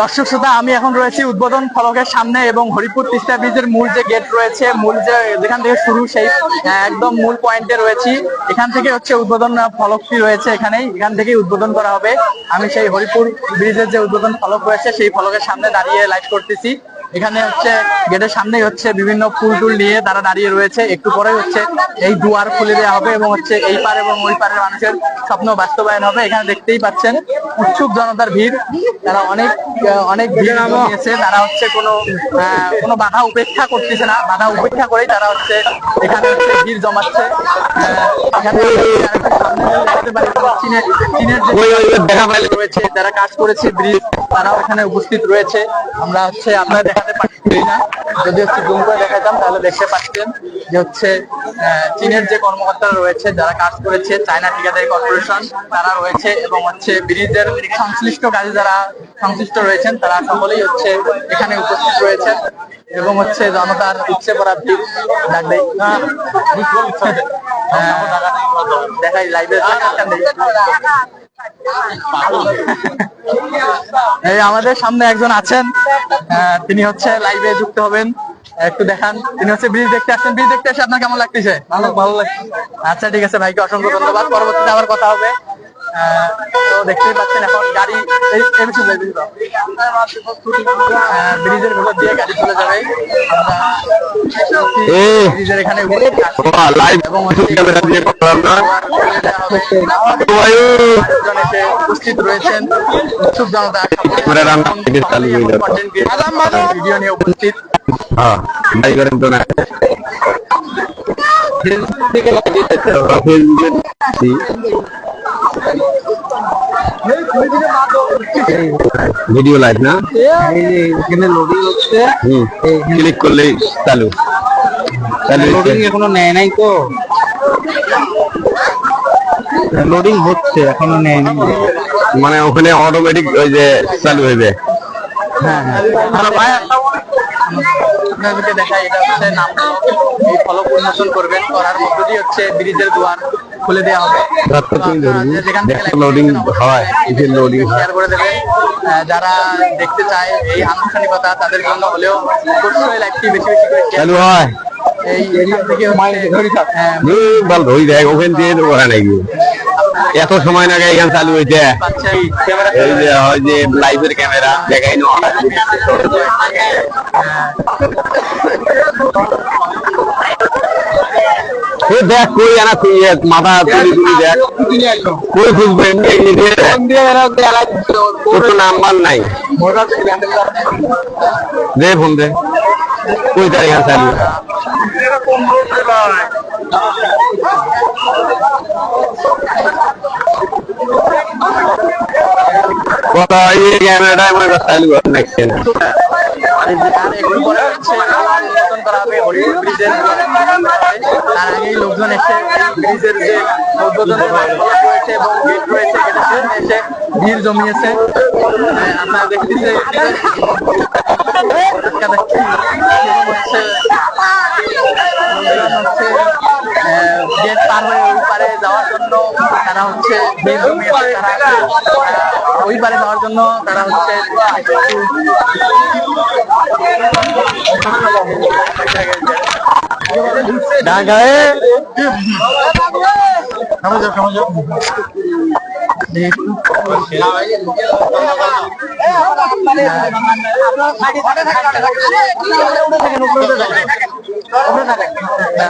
দর্শক শ্রোতা, আমি এখন রয়েছি উদ্বোধন ফলকের সামনে এবং হরিপুর তিস্তা ব্রিজের মূল যে গেট রয়েছে, মূল যে যেখান থেকে শুরু সেই একদম মূল পয়েন্টে রয়েছি। এখান থেকে হচ্ছে উদ্বোধন ফলকটি রয়েছে এখানেই, এখান থেকেই উদ্বোধন করা হবে। আমি সেই হরিপুর ব্রিজের যে উদ্বোধন ফলক রয়েছে, সেই ফলকের সামনে দাঁড়িয়ে লাইট করতেছি। এখানে হচ্ছে গেটের সামনেই হচ্ছে বিভিন্ন ফুল টুল নিয়ে তারা দাঁড়িয়ে রয়েছে। একটু পরে হচ্ছে এই দুয়ার খুলে দেওয়া হবে এবং হচ্ছে এই পার এবং ওই পারের মানুষের স্বপ্ন বাস্তবায়ন হবে। এখানে দেখতেই পাচ্ছেন উৎসুক জনতার ভিড়। তারা অনেক অনেক ভিড় জমিয়েছে। তারা হচ্ছে কোনো কোনো বাধা উপেক্ষা করতেছে না। বাধা উপেক্ষা করেই তারা হচ্ছে এখানে ভিড় জমাচ্ছে। সামনে দেখা রয়েছে। যারা কাজ করেছে, ব্রিজ, তারাও এখানে উপস্থিত রয়েছে। আমরা হচ্ছে আপনারা দেখাতে পারছি না। যদি হচ্ছে জুম করে দেখাতাম তাহলে দেখতে পাচ্ছেন যে হচ্ছে চীনের যে কর্মকর্তারা রয়েছে যারা কাজ করেছে চায়না ঠিকাদারি কর্পোরেশন তারা রয়েছে এবং হচ্ছে ব্রিজের সংশ্লিষ্ট কাজে যারা সংশ্লিষ্ট রয়েছেন তারা সকলেই হচ্ছে এখানে উপস্থিত রয়েছেন এবং হচ্ছে জনতার উচ্চে পড়া ভিড় ডাক দেয় হ্যাঁ, দেখাই লাইভে এই আমাদের সামনে একজন আছেন। তিনি হচ্ছে লাইভে যুক্ত হবেন। একটু দেখান। তিনি হচ্ছে ব্রিজ দেখতে আসছেন। ব্রিজ দেখতে এসে আপনার কেমন লাগতেছে? ভালো ভালো লাগছে। আচ্ছা ঠিক আছে ভাইকে অসংখ্য ধন্যবাদ। পরবর্তীতে আবার কথা হবে। তো দেখতেই পাচ্ছেন এখন গাড়ি ব্রিজের ভেতর দিয়ে গাড়ি চলে যাবে। আমরা ব্রিজের এখানে এবং উপস্থিত রয়েছেন। উৎসুক জনতা ভিডিও নিয়ে উপস্থিত। হ্যাঁ ভাই করেন তো না। ভিডিও লাইভ না? এখানে লোডিং হচ্ছে হুম। ক্লিক করলেই চালু। চালু লোডিং এখনও নেয় নাই তো। লোডিং হচ্ছে এখনও নেয় নাই। মানে ওখানে অটোমেটিক ওই যে চালু হয়ে যায় হ্যাঁ হ্যাঁ আপনাদেরকে দেখাই এটা হচ্ছে নাম। এই ফলক উন্মোচন করবেন। করার মধ্য দিয়ে হচ্ছে ব্রিজের দুয়ার। খুলে দেওয়া হবে। লোডিং হয় লোডিং শেয়ার করে যারা দেখতে চায় এই আনুষ্ঠানিকতা তাদের জন্য হলেও অবশ্যই লাইভটি বেশি করে হয়। এই এখান থেকে হচ্ছে, হ্যাঁ, বল ধরি দেখ ওখান দিয়ে ওরা নাকি। এত সময় নাকি এখান চালু হয়েছে। এই যে হয় যে লাইভের ক্যামেরা দেখাই না। এ দেখ, কই আনা কই মাথা তুলি তুলি দেখ। কই যে তোর নাম্বার নাই। দে ফোন দে। কই তারিখ আছে চালু কথা এই ক্যামেরাটা আমার কাছে চালু করে রাখছেন লোকজন এসে ব্রিজের যে রয়েছে এবং গেট রয়েছে গেটের সামনে এসে ভিড় জমিয়েছে। আপনারা দেখতেছে গেট পার হয়ে ওই পারে যাওয়ার জন্য তারা হচ্ছে ভিড় জমিয়েছে, তারা ওই পারে যাওয়ার জন্য তারা হচ্ছে ঢাকায়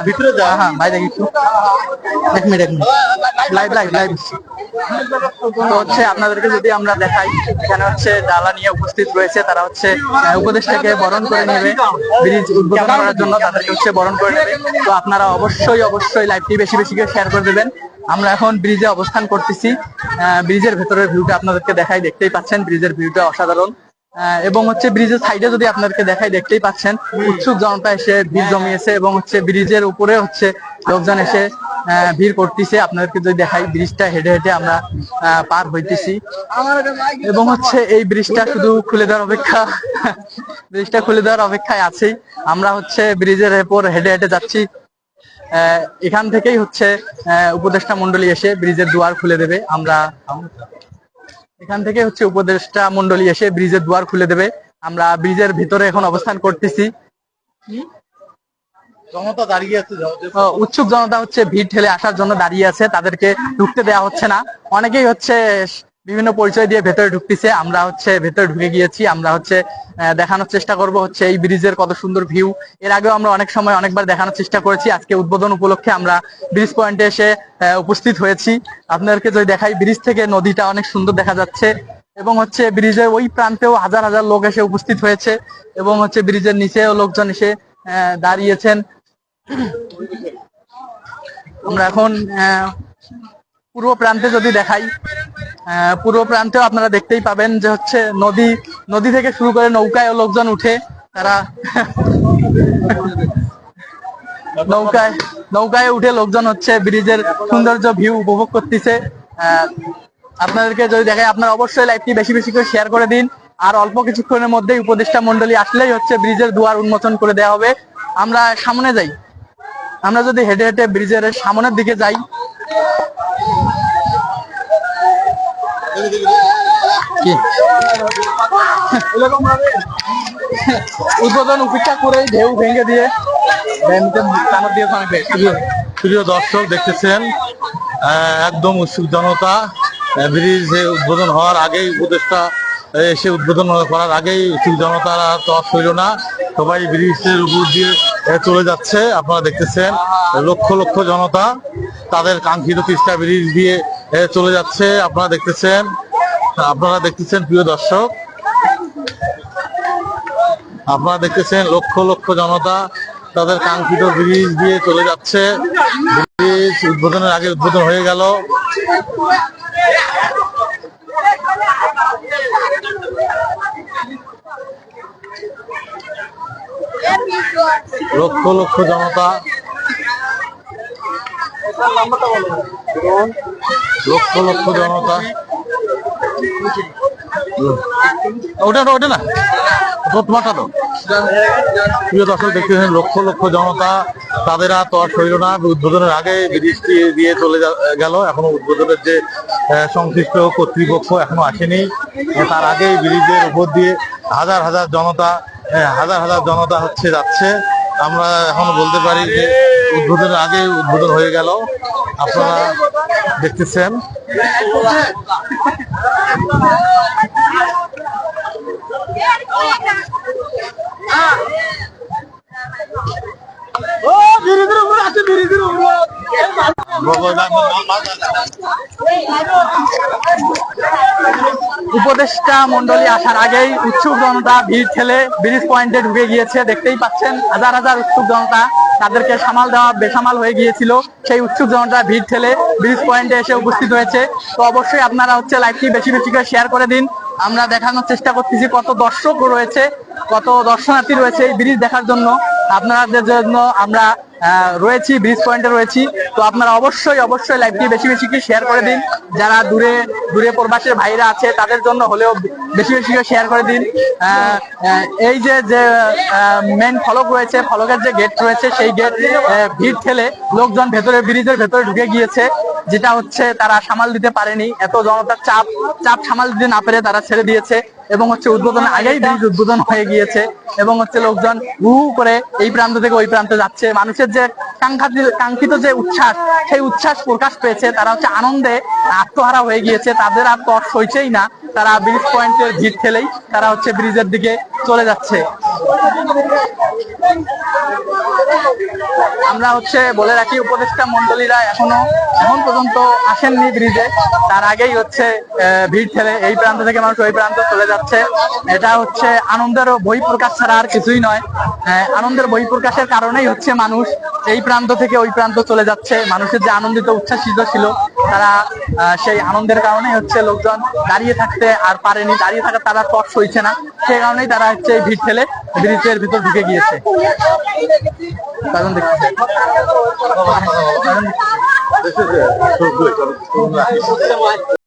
ভিতরে যা হ্যাঁ বাইরে একটু। এক মিনিট এক মিনিট লাইভ লাইভ লাইভ তো হচ্ছে আপনাদেরকে যদি আমরা দেখাই এখানে হচ্ছে ডালা নিয়ে উপস্থিত রয়েছে তারা হচ্ছে আহ, উপদেষ্টাকে বরণ করে নেবে ব্রিজ উদ্বোধন করার জন্য তাদেরকে হচ্ছে বরণ করে নেবে। তো আপনারা অবশ্যই অবশ্যই লাইভটি বেশি বেশি করে শেয়ার করে দেবেন। আমরা এখন ব্রিজে অবস্থান করতেছি। ব্রিজের ভেতরের ভিউটা আপনাদেরকে দেখাই দেখতেই পাচ্ছেন ব্রিজের ভিউটা অসাধারণ। এবং হচ্ছে ব্রিজের সাইডে যদি আপনাদেরকে দেখাই দেখতেই পাচ্ছেন উৎসুক জনতা এসে ভিড় জমিয়েছে এবং হচ্ছে ব্রিজের উপরে হচ্ছে লোকজন এসে ভিড় করতেছে। আপনাদেরকে যদি দেখাই, ব্রিজটা হেঁটে হেঁটে আমরা পার হইতেছি। এবং হচ্ছে এই ব্রিজটা শুধু খুলে দেওয়ার অপেক্ষা, ব্রিজটা খুলে দেওয়ার অপেক্ষায় আছেই আমরা হচ্ছে ব্রিজের উপর হেঁটে হেঁটে যাচ্ছি। এখান থেকেই হচ্ছে উপদেষ্টা মন্ডলী এসে ব্রিজের দুয়ার খুলে দেবে। আমরা এখান থেকে হচ্ছে উপদেষ্টা মন্ডলী এসে ব্রিজের দুয়ার খুলে দেবে। আমরা ব্রিজের ভিতরে এখন অবস্থান করতেছি। জনতা দাঁড়িয়ে আছে উৎসুক জনতা হচ্ছে, ভিড় ঠেলে আসার জন্য দাঁড়িয়ে আছে, তাদেরকে ঢুকতে দেওয়া হচ্ছে না। অনেকেই হচ্ছে বিভিন্ন পরিচয় দিয়ে ভেতরে ঢুকতেছে, আমরা হচ্ছে ভেতরে ঢুকে গিয়েছি, আমরা হচ্ছে দেখানোর চেষ্টা করব হচ্ছে এই ব্রিজের কত সুন্দর ভিউ। এর আগেও আমরা অনেক সময় অনেকবার দেখানোর চেষ্টা করেছি, আজকে উদ্বোধন উপলক্ষে আমরা ব্রিজ পয়েন্টে এসে উপস্থিত হয়েছি। আপনাদেরকে যদি দেখাই, ব্রিজ থেকে নদীটা অনেক সুন্দর দেখা যাচ্ছে, এবং হচ্ছে ব্রিজের ওই প্রান্তেও হাজার হাজার লোক এসে উপস্থিত হয়েছে, এবং হচ্ছে ব্রিজের নিচেও লোকজন এসে দাঁড়িয়েছেন। আমরা এখন পূর্ব প্রান্তে যদি দেখাই পূর্ব প্রান্তেও আপনারা দেখতেই পাবেন যে হচ্ছে নদী নদী থেকে শুরু করে নৌকায় লোকজন উঠে। তারা নৌকায় নৌকায় উঠে লোকজন হচ্ছে ব্রিজের সৌন্দর্য ভিউ উপভোগ করতেছে। আপনাদেরকে যদি দেখাই, আপনারা অবশ্যই লাইভটি বেশি বেশি করে শেয়ার করে দিন। আর অল্প কিছুক্ষণের মধ্যেই উপদেষ্টা মন্ডলী আসলেই হচ্ছে ব্রিজের দুয়ার উন্মোচন করে দেওয়া হবে। আমরা সামনে যাই। আমরা যদি হেঁটে হেঁটে ব্রিজের সামনের দিকে যাই। উদ্বোধন উপেক্ষা করে ঢেউ ভেঙে দিয়ে। প্রিয়- দর্শক দেখতেছেন একদম উৎসুক জনতা ব্রিজ উদ্বোধন হওয়ার আগেই উপদেষ্টা এসে উদ্বোধন করার আগেই উৎসুক জনতার তর হইল না। সবাই ব্রিজের উপর দিয়ে চলে যাচ্ছে, আপনারা দেখতেছেন, লক্ষ লক্ষ জনতা তাদের কাঙ্ক্ষিত তিস্তা ব্রিজ দিয়ে চলে যাচ্ছে, আপনারা দেখতেছেন আপনারা দেখতেছেন, প্রিয় দর্শক, আপনারা দেখতেছেন, লক্ষ লক্ষ জনতা তাদের কাঙ্ক্ষিত ব্রিজ দিয়ে চলে যাচ্ছে। ব্রিজ উদ্বোধনের আগে উদ্বোধন হয়ে গেল। লক্ষ লক্ষ জনতা। লক্ষ লক্ষ জনতা। ওটা ওটা না? তোমারটা তো প্রিয় দর্শক দেখতেছেন লক্ষ লক্ষ জনতা। তাদের আর তো আর সইল না। উদ্বোধনের আগে ব্রিজটি দিয়ে চলে গেল। এখনও উদ্বোধনের যে সংশ্লিষ্ট কর্তৃপক্ষ এখনও আসেনি। তার আগেই ব্রিজের উপর দিয়ে হাজার হাজার জনতা হাজার হাজার জনতা হচ্ছে যাচ্ছে। আমরা এখন বলতে পারি যে উদ্বোধনের আগে উদ্বোধন হয়ে গেল। আপনারা দেখতেছেন। উপদেষ্টা মন্ডলী আসার আগেই উৎসুক জনতা ভিড় ঠেলে ব্রিজ পয়েন্টে ঢুকে গিয়েছে, দেখতেই পাচ্ছেন হাজার হাজার উৎসুক জনতা তাদেরকে সামাল দেওয়া বেসামাল হয়ে গিয়েছিল। সেই উৎসুক জনতা ভিড় ঠেলে ব্রিজ পয়েন্টে এসে উপস্থিত হয়েছে। তো অবশ্যই আপনারা হচ্ছে লাইভটি বেশি বেশি করে শেয়ার করে দিন। আমরা দেখানোর চেষ্টা করতেছি কত দর্শক রয়েছে, কত দর্শনার্থী রয়েছে এই ব্রিজ দেখার জন্য। আপনাদের জন্য আমরা রয়েছি ব্রিজ পয়েন্টে রয়েছি। তো আপনারা অবশ্যই অবশ্যই লাইভটি বেশি বেশি করে শেয়ার করে দিন। যারা দূরে দূরে প্রবাসের ভাইরা আছে, তাদের জন্য হলেও বেশি বেশি করে শেয়ার করে দিন। এই যে যে মেন ফলক রয়েছে, ফলকের যে গেট রয়েছে, সেই গেট ভিড় ঠেলে লোকজন ভেতরে, ব্রিজের ভেতরে ঢুকে গিয়েছে, যেটা হচ্ছে তারা সামাল দিতে পারেনি। এত জনতার চাপ চাপ সামাল দিতে না পেরে তারা ছেড়ে দিয়েছে। এবং হচ্ছে উদ্বোধন আগেই ব্রিজ উদ্বোধন হয়ে গিয়েছে এবং হচ্ছে লোকজন হু করে এই প্রান্ত থেকে ওই প্রান্তে যাচ্ছে। মানুষের যে কাঙ্ক্ষাতি- যে উচ্ছ্বাস, সেই উচ্ছ্বাস প্রকাশ পেয়েছে। তারা হচ্ছে আনন্দে আত্মহারা হয়ে গিয়েছে। তাদের আর তর সইছেই না। তারা ব্রিজ পয়েন্টের ভিড় খেলেই তারা হচ্ছে ব্রিজের দিকে চলে যাচ্ছে। আমরা হচ্ছে বলে রাখি, উপদেষ্টা মন্ডলীরা এখনও, এখন পর্যন্ত আসেননি ব্রিজে। তার আগেই হচ্ছে ভিড় ঠেলে এই প্রান্ত থেকে মানুষ ওই প্রান্ত চলে যাচ্ছে। এটা হচ্ছে আনন্দের বই প্রকাশ ছাড়া আর কিছুই নয়। আনন্দের বই প্রকাশের কারণেই হচ্ছে মানুষ এই প্রান্ত থেকে ওই প্রান্ত চলে যাচ্ছে। মানুষের যে আনন্দিত, উচ্ছ্বাসিত ছিল, তারা সেই আনন্দের কারণেই হচ্ছে লোকজন দাঁড়িয়ে থাকতে আর পারেনি। দাঁড়িয়ে থাকা তারা তট সইছে না। সেই কারণেই তারা হচ্ছে এই ভিড় ঠেলে ব্রিজের ভিতর ঢুকে গিয়েছে। কারণ দেখতে। কারণ This